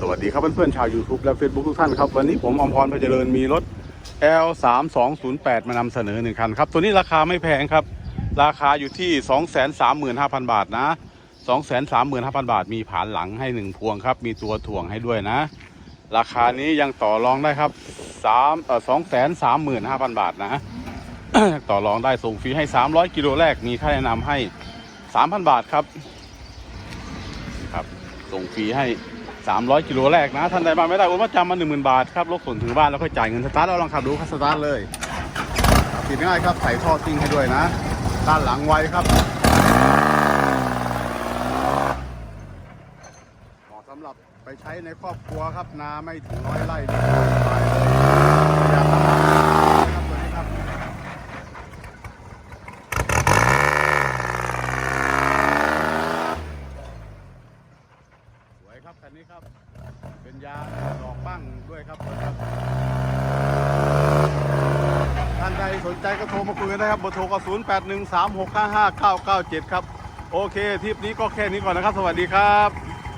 สวัสดีครับเพื่อนๆชาว YouTube และ Facebook ทุกท่านครับ วันนี้ผมอมพรพเจริญมีรถ L 3 2 0 8มานำเสนอหนึ่งคันครับ ตัวนี้ราคาไม่แพงครับ ราคาอยู่ที่ 235,000 บาทนะ 235,000 บาท มีผานหลังให้หนึ่งพวงครับ มีตัวถ่วงให้ด้วยนะ ราคานี้ยังต่อรองได้ครับ3เอ่อ235,000 บาทนะ ต่อรองได้ส่งฟรีให้ 300 กิโลแรกมีค่าแนะนำให้ 3,000 บาทครับครับส่งฟรีให้ 300กิโลแรกนะท่านใดมาไม่ได้โอนมาจำมา10,000 บาทครับรถส่งถึงบ้านแล้วค่อยจ่ายเงินสตาร์ทแล้วลองขับดูครับสตาร์ทเลยติดง่ายครับใส่ท่อซิ่งให้ด้วยนะด้านหลังไว้ครับเหมาะสำหรับไปใช้ในครอบครัวครับนาไม่ถึงร้อยไร่สบายเลยากทำนะครับตัวนี้ครับ สวย ครับคันนี้ครับ เป็นยาดอกบ้างด้วยครับตัวนี้ครับท่านใดสนใจก็โทรมาคุยกันได้ครับเบอร์โทรก็0 8 1 3 6 5 5 9 9 7 ครับ โอเคทริปนี้ก็แค่นี้ก่อนนะครับ สวัสดีครับ